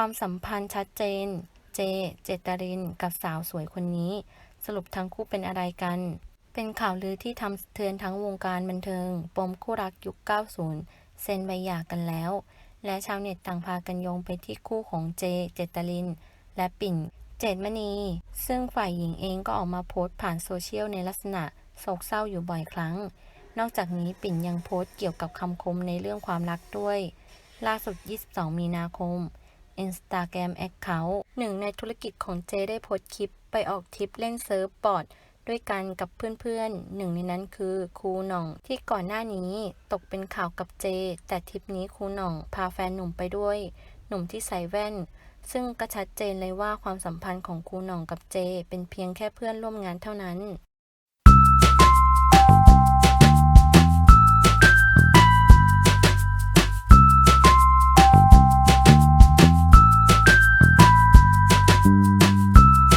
ความสัมพันธ์ชัดเจน เจ เจตริน กับสาวสวยคนนี้ สรุปทั้งคู่เป็นอะไรกัน เป็นข่าวลือที่ทำสะเทือนทั้งวงการบันเทิง ปมคู่รักยุค 90 เซ็นใบหย่ากันแล้ว และชาวเน็ตต่างพากันโยงไปที่คู่ของเจ เจตริน และปิ่น เจตมณี ซึ่งฝ่ายหญิงเองก็ออกมาโพสต์ผ่านโซเชียลในลักษณะโศกเศร้าอยู่บ่อยครั้ง นอกจากนี้ปิ่นยังโพสต์เกี่ยวกับคำคมในเรื่องความรักด้วย ล่าสุด 22 มีนาคม Instagram Account หนึ่งในธุรกิจของเจได้โพสคลิปไปออกทริปเล่นเซิร์ฟบอร์ดด้วยกันกับเพื่อนๆ หนึ่งในนั้นคือครูหน่อง ที่ก่อนหน้านี้ตกเป็นข่าวกับเจ แต่ทริปนี้ครูหน่อง พาแฟนหนุ่มไปด้วย หนุ่มที่ใส่แว่น ซึ่งก็ชัดเจนเลยว่าความสัมพันธ์ของครูหน่องกับเจ เป็นเพียงแค่เพื่อนร่วมงานเท่านั้น